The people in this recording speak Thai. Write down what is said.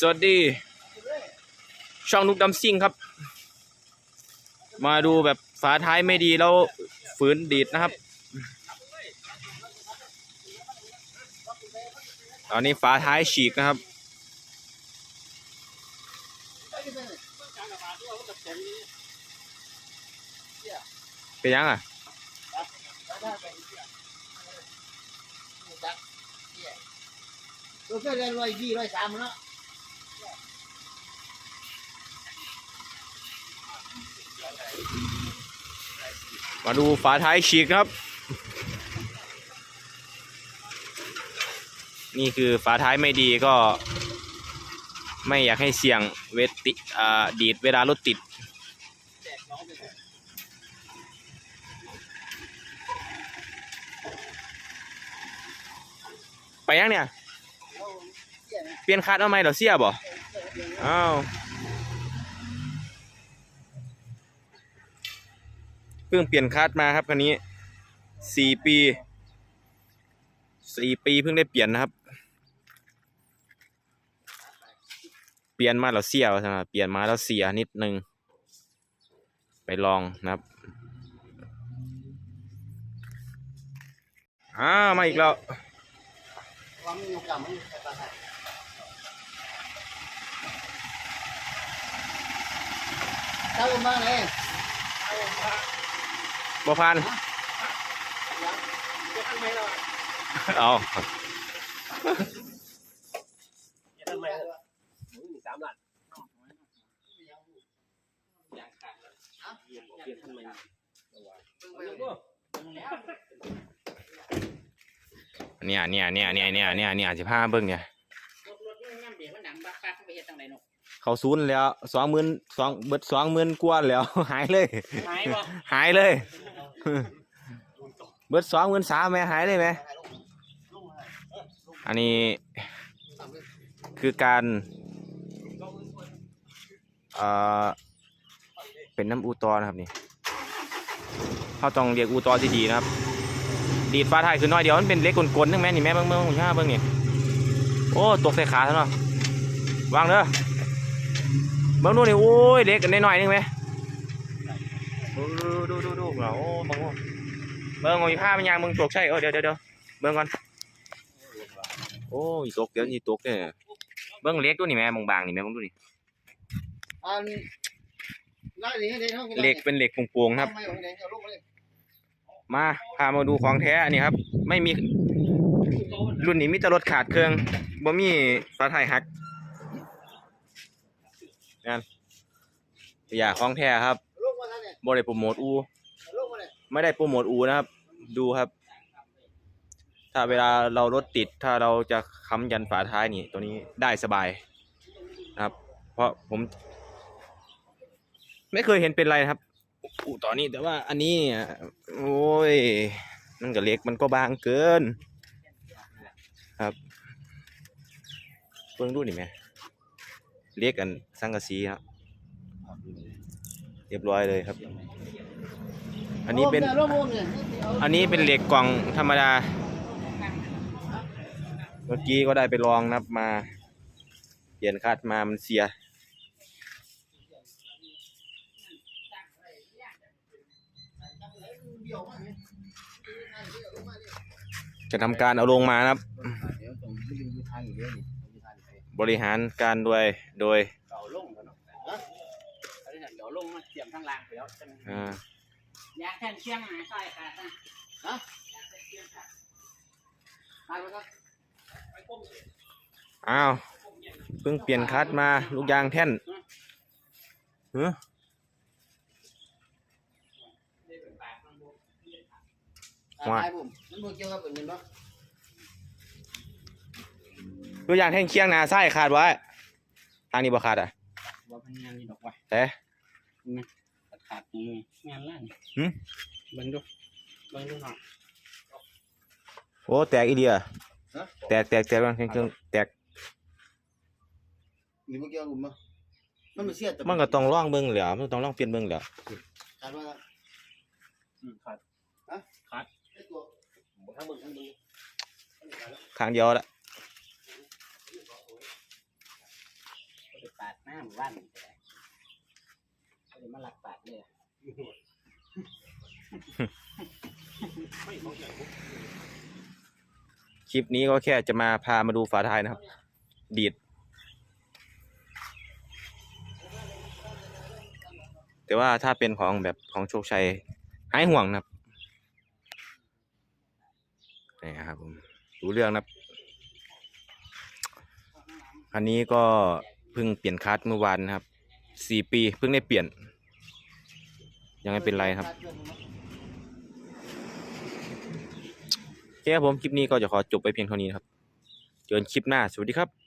สวัสดี ช่องนุกดำซิ่งครับ มาดูแบบฝาท้ายไม่ดีแล้วฝืนดีดนะครับ ตอนนี้ฝาท้ายฉีกนะครับเป็นยังอะตัวเพื่อนร้อยยี่ร้อยสามเนาะ มาดูฝาท้ายฉีกครับ นี่คือฝาท้ายไม่ดีก็ ไม่อยากให้เสี่ยงเวทติดีดเวลารถติด ไปยังเนี่ย เปลี่ยนคัดเอาไหมเดี๋ยวเสียบ่อ้าว พิ่งเปลี่ยนคัดมาครับคันนี้สี่ปีสี่ปีเพิ่งได้เปลี่ยนนะครับ เปลี่ยนมาแล้วเสียใช่ไหมเปลี่ยนมาแล้วเสียนิดนึง ไปลองนะครับอ่ามาอีกแล้วเจ้าบ้างเลย บ่พันเอาสามหลักเนี่ยเนี่ยเนี่ยเนี่ยเนี่ยเนี่ยเนี่ยสิพาเบิ่งเนี่ยรถรถนี่น้ำเบียร์มันดังบักบักไปเฮ็ดจังได๋นกเขาศูนย์แล้วสองหมื่นสองเบิดสองหมื่นกว่าแล้ว หายเลย หายบ่หายเลย เบิดสองหมื่นสามไหมหายเลยไหม อันนี้คือการเอ่อเป็นน้ำอูตอนะครับนี่เขาต้องเรียกอูตอที่ดีนะครับ ดีดฟ้าท้ายคือน้อยเดียวมันเป็นเล็กกลนๆนึงแม่นี่แม่เบิ่งเบิ่งหุ่นห้าเบิ่งนี่โอ้ตกใส่ขาซะเนาะวางเด้อเบิ่งดูนี่โอ้ยเล็กกันน้อยๆนึงไหม ดูดูดูดูเราโอ้เบิ่งโอ้เบิ่งโอ้ยผ้ามันยางมึงตกใช่เออเดี๋ยวเดี๋ยวเดี๋ยวเบิ่งก่อนโอ้ยตกเดี๋ยวนี่ตกเนี่ยเบิ่งเล็กตัวนี่แม่บางๆนี่แม่เบิ่งดูนี่อันไล่หนีให้ได้เท่ากันเหล็กเป็นเหล็กโปร่งๆครับไม่เอาเลยเอาลูกมาเลยมาพามาดูของแท้อันนี้ครับ ไม่มีรุ่นนี้มีแต่รถขาดเครื่องบ่มีฝาท้ายหักนั่นอย่าของแท้ครับ บ่ได้โปรโมทอูลูกมาเลยไม่ได้โปรโมทอูนะครับ ดูครับ ถ้าเวลาเรารถติด ถ้าเราจะค้ำยันฝาท้ายนี่ ตัวนี้ได้สบายนะครับ เพราะผม ไม่เคยเห็นเป็นไรนะครับอูตอนนี้แต่ว่าอันนี้เนี่ยโอ้ยมันก็เล็กมันก็บางเกิน ครับเพิ่งดูนี่ไหมเรียกกันสังกะสีครับ เรียบร้อยเลยครับ อันนี้เป็นลูกมาเนี่ยอันนี้เป็นเหล็กกล่องธรรมดา เมื่อกี้ก็ได้ไปลองนับมา เปลี่ยนคาดมามันเสีย จะทำการเอาลงมานะครับเดี๋ยวต้องไปดูทางอยู่เดี๋ยวนี่ดูทางไปบริหารการโดยโดย เก่าลงกันเนาะฮะอันนี้เดี๋ยว ลงมาเตรียมทางล่างไปแล้วจังอ่ายางแท่นเชียงหาใส่ขาดนะฮะยางแท่นเชียงขาดไปแล้วก็ไปก้มเลยอ้าวเพิ่งเปลี่ยนคัดมาลูกยางแท่นเฮ้อตายผมมันบ่เกี่ยวกับเป็นเนาะลูกยางแท่นเคียงหนาไส้ขาดไว้ทางนี้บ่ขาดอะว่าเป็นงานนี่ดอกว่ะแต่ ขาดนี่งานล่างหึ เบิ่งดูเบิ่งดูหน่อยโอ้ แตกอีเดียฮะแตกแตกแตกเครื่องเครื่องแตก นี่บ่เกี่ยวกับมั้งมันไม่เสียแต่มันก็ต้องลองเบิ่งแหล้วมันต้องลองเปลี่ยนเบิ่งแหล้วขาดว่าอืมขาดไอ้ตัวบ่ทั้งเบิ่งทั้งเบิ่งข้างเดียวละปาดหน้าหมู่บ้านนี่ก็ได้ก็เลย มาหลักปาดเลยคลิปนี้ก็แค่จะมาพามาดูฝาท้ายนะครับ ดีด แต่ว่าถ้าเป็นของแบบของโชคชัยหายห่วงนะครับนี่ครับผมรู้เรื่องนะครับอันนี้ก็เพิ่งเปลี่ยนคัสเมื่อวานนะครับ สี่ปีเพิ่งได้เปลี่ยน ยังไม่เป็นไรครับโอเคครับผมคลิปนี้ก็จะขอจบไปเพียงเท่านี้นะครับเจอกันคลิปหน้าสวัสดีครับ